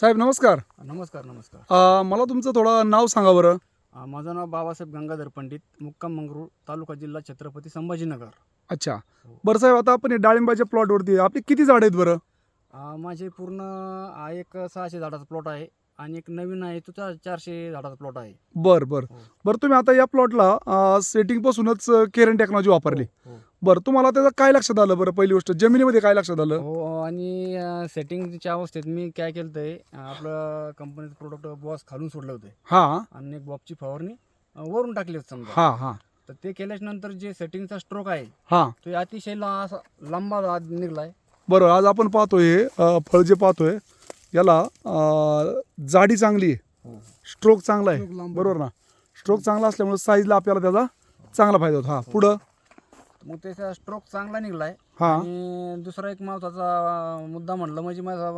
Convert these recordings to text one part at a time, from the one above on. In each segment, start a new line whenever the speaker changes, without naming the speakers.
साहेब नमस्कार.
नमस्कार नमस्कार.
अ, मला तुमचं थोडं नाव सांगा बरं.
अ, माझं नाव बाबासाहेब गंगाधर पंडित मुक्काम मंगरूळ तालुका जिल्हा छत्रपती संभाजीनगर.
अच्छा. बरं साहेब आता आपण हे डाळिंबाच्या प्लॉटवरती. आपली किती झाड आहेत बरं?
अ, माझे पूर्ण हा एक सहाशे झाडाचा प्लॉट आहे. आणि एक नवीन आहे तो चारशे झाडाचा प्लॉट आहे.
बरं बरं.
हो.
बरं तुम्ही आता या प्लॉटला सेटिंगपासूनच केरन टेक्नॉलॉजी वापरली.
हो,
बरं तुम्हाला त्याचं काय लक्षात आलं बरं पहिली गोष्ट? जमिनीमध्ये काय लक्षात आलं?
हो आणि सेटिंगच्या अवस्थेत मी काय केलं ते आपलं कंपनीचं प्रोडक्ट बॉस खालून सोडलं होतं.
हां.
आणि एक बॉबची फवारणी अ, वरून टाकली होती समजा.
हां हां.
तर ते केल्याच्यानंतर जे सेटिंगचा स्ट्रोक आहे
हां.
तो अतिशय ला- असा लांबा निघलाय.
बरं आज आपण पाहतोय हे अ, फळ जे पाहतोय याला अ, जाडी चांगली आहे. स्ट्रोक चांगला आहे. बरोबर ना? स्ट्रोक चांगला असल्यामुळे साईजला आपल्याला त्याचा चांगला फायदा होतो. हां पुढं.
मग त्याचा स्ट्रोक चांगला निघलाय.
हां.
आणि दुसरा एक महत्त्वाचा मुद्दा म्हटलं म्हणजे माझा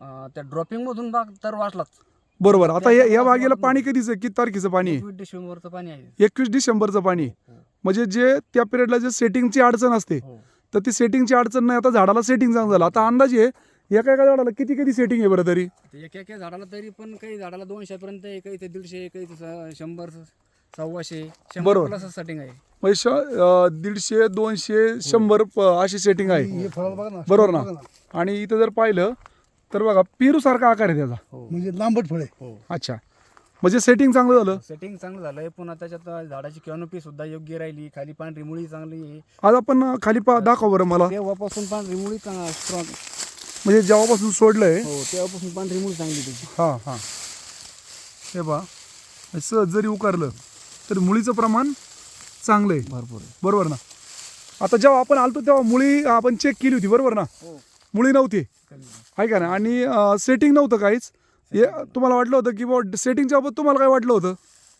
अं, त्या ड्रॉपिंग मधून बाग तर वाचलाच.
बरोबर. आता या या बागेला पाणी कधीचं आहे? किती तारखेचं पाणी आहे?
एकवीस डिसेंबरचं पाणी आहे.
एकवीस डिसेंबरचं पाणी
हो.
म्हणजे जे त्या पिरियडला जे सेटिंगची अडचण असते
हो.
तर ती सेटिंगची अडचण नाही. आता झाडाला सेटिंग चांगलं झालं. आता अंदाजे एका एका झाडाला किती किती सेटिंग आहे बरं तरी?
ते एक एक झाडाला तरी पण काही झाडाला दोनशे पर्यंत आहे काही ते दीडशे काही शंभर सव्वाशे शंभर
बरोबर.
प्लस सेटिंग आहे.
म्हणजे श- अं, दीडशे दोनशे शंभर प- अशी सेटिंग आहे. बरोबर ना? आणि इथं जर पाहिलं तर बघा पेरू सारखा आकार आहे त्याचा.
हो.
म्हणजे लांबट फळे
हो.
अच्छा. म्हणजे सेटिंग चांगलं झालं.
सेटिंग चांगलं झालंय पुन्हा त्याच्यात झाडाची कॅनोपी सुद्धा योग्य राहिली खाली पांढरी मुळी चांगली आहे.
आज आपण खाली पा दाखव बरं मला.
तेव्हापासून पांढरी मुळी स्ट्रॉंग
म्हणजे जेव्हापासून सोडलंय
हो तेव्हापासून पांढरी मुळी चांगली त्याची
हां हां. हे बा सहज जरी उकारलं तर मुळीचं प्रमाण चांगलं आहे
भरपूर आहे.
बरोबर ना? आता जेव्हा आपण आलतो तेव्हा मुळी आपण चेक केली होती बरोबर ना?
हो.
मुळी नव्हती. आहे का ना आणि सेटिंग नव्हतं काहीच. हे तुम्हाला वाटलं होतं की बा सेटिंगच्या बाबत तुम्हाला काय वाटलं होतं?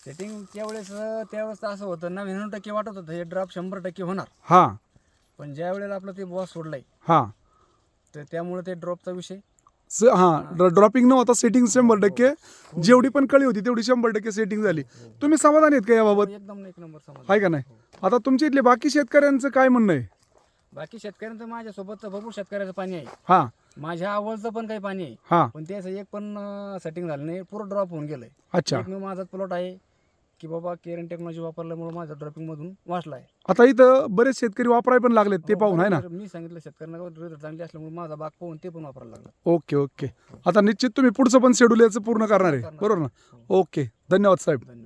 सेटिंग त्यावेळेस त्यावेळेस तर असं होतं नव्याण्णव टक्के वाटत होतं हे ड्रॉप शंभर टक्के होणार.
हां.
पण ज्या वेळेला आपलं ते बॉस सोडलाय
हां.
तर त्यामुळे ते ड्रॉपचा विषय.
स- हां ड्रॉपिंग नव्हता सेटिंग शंभर टक्के. जेवढी पण कळी होती तेवढी शंभर टक्के सेटिंग झाली. तुम्ही समाधानी आहेत का याबाबत?
एकदम एक नंबर समज
आहे का नाही? आता तुमच्या इथले बाकी शेतकऱ्यांचं काय म्हणणं आहे?
बाकी शेतकऱ्यांचं माझ्यासोबत तर भरपूर शेतकऱ्याचं पाणी आहे.
हां.
माझ्या आवडचं पण काही पाणी आहे.
हां.
पण त्याचं एक पण सेटिंग झालं नाही पुरं ड्रॉप होऊन गेलंय.
अच्छा.
एक माझा प्लॉट आहे. की बाबा केरन टेक्नॉलॉजी वापरल्यामुळे माझा ड्रॉपिंग मधून वाचलाय.
आता इथं बरेच शेतकरी वापराय पण लागलेत ते
हो,
पाहून आहे ना.
मी सांगितलं शेतकऱ्यांना रिझल्ट चांगली असल्यामुळे माझा बाग पाहून ते पण वापरायला लागला.
Okay okay. आता निश्चित तुम्ही पुढचं पण शेड्यूल याचं पूर्ण करणार आहे. बरोबर ना? ओके. धन्यवाद साहेब.
धन्यवाद.